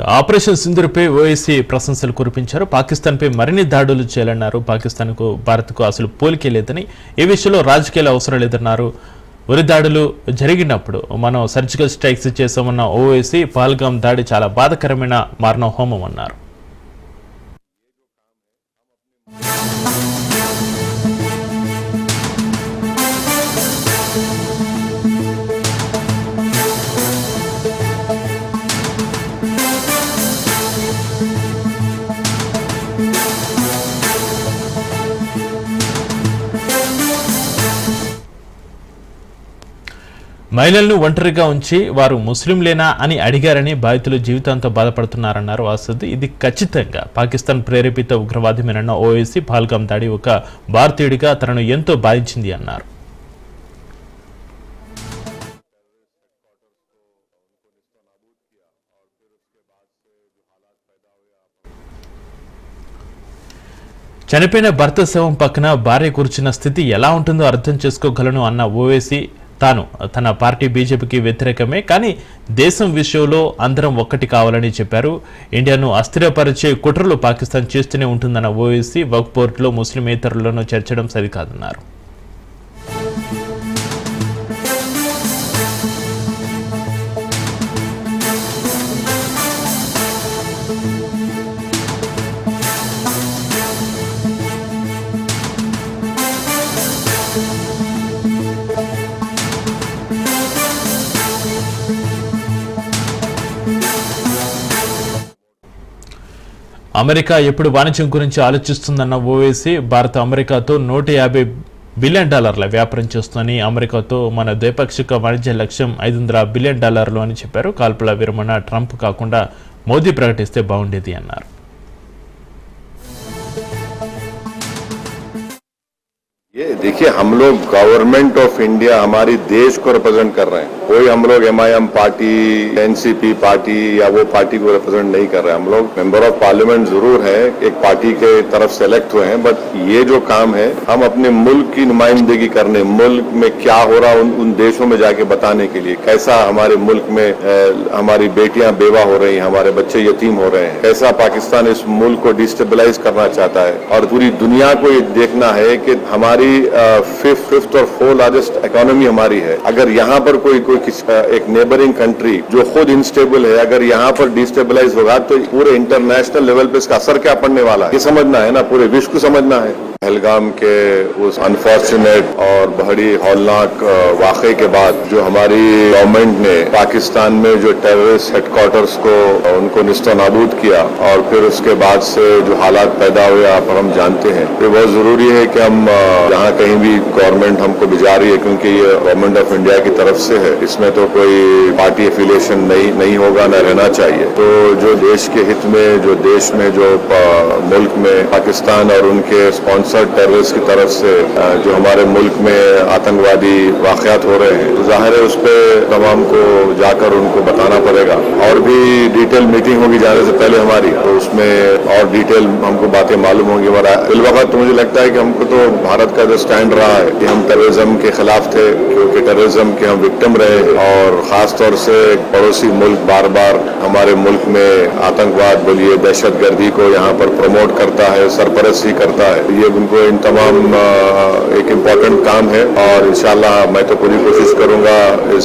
Operation సింధూర్పై OIC ప్రశంసలు కురిపించారు. పాకిస్తాన్పై మరిన్ని దాడులు చేయాలన్నారు. పాకిస్తాన్కు భారత్కు అసలు పోలికే లేదని ఈ విషయంలో రాజకీయాలు అవసరం లేదన్నారు. ఉరి దాడులు జరిగినప్పుడు మనం సర్జికల్ స్ట్రైక్స్ చేసామన్న ఓవైసీ పాల్గామ్ దాడి చాలా బాధకరమైన మారణ హోమం అన్నారు. మహిళలను ఒంటరిగా ఉంచి వారు ముస్లింలేనా అని అడిగారని బాధితులు జీవితాంతో బాధపడుతున్నారన్నారు అసద్ ఇది ఖచ్చితంగా. పాకిస్తాన్ ప్రేరేపిత ఉగ్రవాదమేనన్న ఓఐసీ పాల్గాం దాడి ఒక భారతీయుడిగా తనను ఎంతో బాధించింది అన్నారు. చనిపోయిన భర్త శవం పక్కన భార్య కూర్చున్న స్థితి ఎలా ఉంటుందో అర్థం చేసుకోగలను అన్న ఓవేసీ తాను తన పార్టీ బీజేపీకి వ్యతిరేకమే కానీ దేశం విషయంలో అందరం ఒక్కటి కావాలని చెప్పారు. ఇండియాను అస్థిరపరిచే కుట్రలు పాకిస్తాన్ చేస్తూనే ఉంటుందన్న ఓవేసీ వక్ పోర్టులో ముస్లిమేతరులను చేర్చడం సరికాదన్నారు. అమెరికా ఎప్పుడు వాణిజ్యం గురించి ఆలోచిస్తుందన్న ఓవేసీ భారత్ అమెరికాతో నూట యాభై బిలియన్ డాలర్ల వ్యాపారం చేస్తుందని అమెరికాతో మన ద్వైపాక్షిక వాణిజ్య లక్ష్యం ఐదు వందల బిలియన్ డాలర్లు అని చెప్పారు. కాల్పుల విరమణ ట్రంప్ కాకుండా మోదీ ప్రకటిస్తే బాగుండేది అన్నారు. یہ دیکھیے ہم لوگ گورنمنٹ آف انڈیا ہماری دیش کو ریپرزینٹ کر رہے ہیں۔ کوئی ہم لوگ M I M party N C P party یا وہ پارٹی کو ریپرزینٹ نہیں کر رہے۔ ہم لوگ ممبر آف پارلیمنٹ ضرور ہے ایک پارٹی کے طرف سلیکٹ ہوئے ہیں۔ بٹ یہ جو کام ہے ہم اپنے ملک کی نمائندگی کرنے ملک میں کیا ہو رہا ان, ان دیشوں میں جا کے بتانے کے لیے کیسا ہمارے ملک میں ہماری بیٹیاں بیوہ ہو رہی ہیں ہمارے بچے یتیم ہو رہے ہیں کیسا پاکستان اس ملک کو ڈسٹیبلائز کرنا چاہتا ہے۔ اور پوری دنیا کو یہ دیکھنا ہے کہ ہماری ففتھ اور فور لارجسٹ اکانومی ہماری ہے۔ اگر یہاں پر کوئی کوئی ایک نیبرنگ کنٹری جو خود انسٹیبل ہے، اگر یہاں پر ڈیسٹیبلائز ہوگا تو پورے انٹرنیشنل لیول پہ اس کا اثر کیا پڑنے والا ہے؟ یہ سمجھنا ہے نا؟ پورے وشو کو سمجھنا ہے۔ پہلگام کے اس انفارچونیٹ اور بڑی ہولناک واقعے کے بعد جو ہماری گورنمنٹ نے پاکستان میں جو ٹیررسٹ ہیڈ کوارٹرس کو ان کو نشتہ و نابود کیا اور پھر اس کے بعد سے جو حالات پیدا ہوئے آپ ہم جانتے ہیں یہ بہت ضروری ہے کہ ہم جہاں کہیں بھی گورنمنٹ ہم کو بجا رہی ہے کیونکہ یہ گورنمنٹ آف انڈیا کی طرف سے ہے۔ اس میں تو کوئی پارٹی افیلیشن نہیں نہیں ہوگا، نہ رہنا چاہیے۔ تو جو دیش کے ہت میں، جو دیش میں، جو ملک میں پاکستان اور ان کے اسپانسر سر ٹیررسٹ کی طرف سے جو ہمارے ملک میں آتنکوادی واقعات ہو رہے ہیں ظاہر ہے اس پہ تمام کو جا کر ان کو بتانا پڑے گا۔ اور بھی ڈیٹیل میٹنگ ہوگی جانے سے پہلے ہماری، تو اس میں اور ڈیٹیل ہم کو باتیں معلوم ہوں گی۔ اور الوقت مجھے لگتا ہے کہ ہم کو تو بھارت کا جو اسٹینڈ رہا ہے کہ ہم ٹیررزم کے خلاف تھے، کیونکہ ٹیررزم کے ہم وکٹم رہے۔ اور خاص طور سے پڑوسی ملک بار بار ہمارے ملک میں آتنکواد بولیے دہشت گردی کو یہاں پر پروموٹ کرتا ہے، سرپرستی کرتا ہے۔ یہ ان کو ان تمام ایک امپورٹنٹ کام ہے اور انشاءاللہ میں تو پوری کوشش کروں گا اس